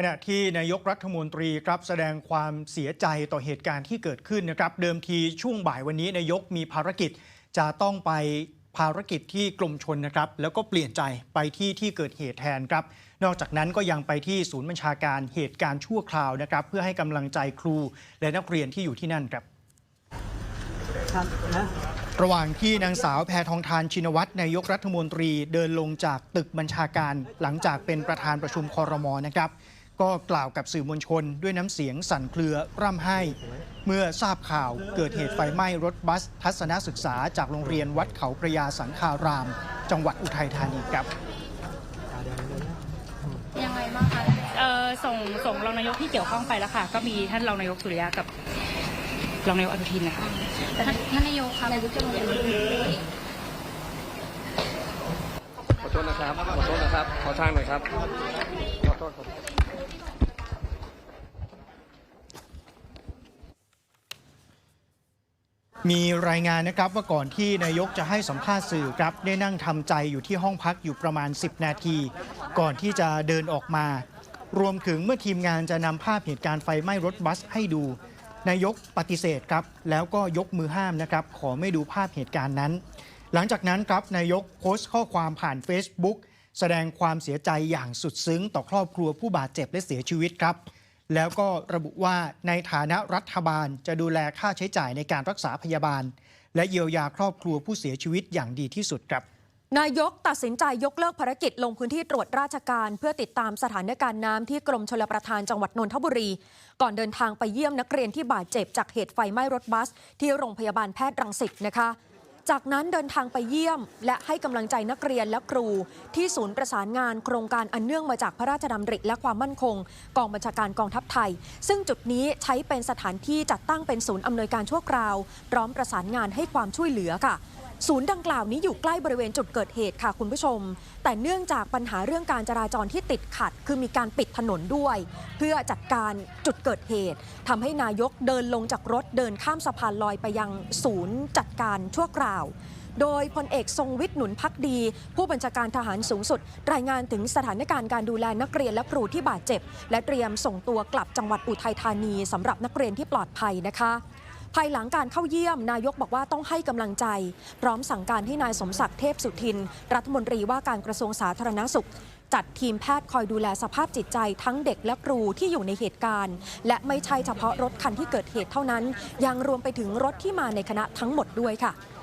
ขณะที่นายกรัฐมนตรีครับแสดงความเสียใจต่อเหตุการณ์ที่เกิดขึ้นนะครับ เดิมทีช่วงบ่ายวันนี้นายกมีภารกิจจะต้องไปภารกิจที่กรมชนนะครับ แล้วก็เปลี่ยนใจไปที่ที่เกิดเหตุแทนครับ นอกจากนั้นก็ยังไปที่ศูนย์บัญชาการเหตุการณ์ชั่วคราวนะครับ เพื่อให้กำลังใจครูและนักเรียนที่อยู่ที่นั่นครับครับนะระหว่างที่นางสาวแพทองทานชินวัตรนายกรัฐมนตรีเดินลงจากตึกบัญชาการ หลังจากเป็นประธานประชุมคอรมอนะครับ ก็กล่าวกับสื่อมวลชนด้วยน้ำเสียงสั่นเครือร่ำไห้ เมื่อทราบข่าวเกิดเหตุไฟไหม้รถบัส ทัศนศึกษาจากโรงเรียนวัดเขาพระยาสังคาราม จังหวัดอุทัยธานีครับยังไงบ้างคะเอ่อส่งส่งรองนายกที่เกี่ยวข้องไปแล้วค่ะ ก็มีท่านรองนายกสุริยะกับรองนายกอนุทินนะคะแต่ท่านท่านนายกคะนายกจะลงพื้นที่ด้วยขอโทษนะครับขอโทษนะครับขอทางหน่อยครับขอ โทษครับมีรายงานนะครับว่าก่อนที่นายกจะให้สัมภาษณ์สื่อครับได้นั่งทำใจอยู่ที่ห้องพักอยู่ประมาณ 10 นาที ก่อนที่จะเดินออกมา รวมถึงเมื่อทีมงานจะนำภาพเหตุการณ์ไฟไหม้รถบัสให้ดู นายกปฏิเสธครับ แล้วก็ยกมือห้ามนะครับ ขอไม่ดูภาพเหตุการณ์นั้น หลังจากนั้นครับนายกโพสต์ข้อความผ่าน Facebook แสดงความเสียใจอย่างสุดซึ้งต่อครอบครัวผู้บาดเจ็บและเสียชีวิตครับ แล้วก็ระบุว่าในฐานะรัฐบาลจะดูแลค่าใช้จ่ายในการรักษาพยาบาล และเยียวยาครอบครัวผู้เสียชีวิตอย่างดีที่สุดครับนายกตัดสินใจยกเลิกภารกิจลงพื้นที่ตรวจราชการ เพื่อติดตามสถานการณ์น้ำที่กรมชลประทานจังหวัดนนทบุรี ก่อนเดินทางไปเยี่ยมนักเรียนที่บาดเจ็บจากเหตุไฟไหม้รถบัส ที่โรงพยาบาลแพทย์รังสิตนะคะ จากนั้นเดินทางไปเยี่ยม และให้กำลังใจนักเรียนและครู ที่ศูนย์ประสานงานโครงการอันเนื่องมาจากพระราชดำริและความมั่นคง กองบัญชาการกองทัพไทย ซึ่งจุดนี้ใช้เป็นสถานที่จัดตั้งเป็นศูนย์อำนวยการชั่วคราว พร้อมประสานงานให้ความช่วยเหลือค่ะ ศูนย์ดังกล่าวนี้อยู่ใกล้บริเวณจุดเกิดเหตุค่ะคุณผู้ชม แต่เนื่องจากปัญหาเรื่องการจราจรที่ติดขัด คือมีการปิดถนนด้วย เพื่อจัดการจุดเกิดเหตุทำให้นายกเดินลงจากรถเดินข้ามสะพานลอยไปยังศูนย์จัดการชั่วคราวโดยพลเอกทรงวิทย์หนุนพักดี ผู้บัญชาการทหารสูงสุด รายงานถึงสถานการณ์การดูแลนักเรียนและครูที่บาดเจ็บ และเตรียมส่งตัวกลับจังหวัดอุทัยธานีสำหรับนักเรียนที่ปลอดภัยนะคะ ภายหลังการเข้าเยี่ยมนายกบอกว่าต้องให้กำลังใจ พร้อมสั่งการให้นายสมศักดิ์เทพสุทิน รัฐมนตรีว่าการกระทรวงสาธารณสุข จัดทีมแพทย์คอยดูแลสภาพจิตใจทั้งเด็กและครูที่อยู่ในเหตุการณ์ และไม่ใช่เฉพาะรถคันที่เกิดเหตุเท่านั้น ยังรวมไปถึงรถที่มาในคณะทั้งหมดด้วยค่ะ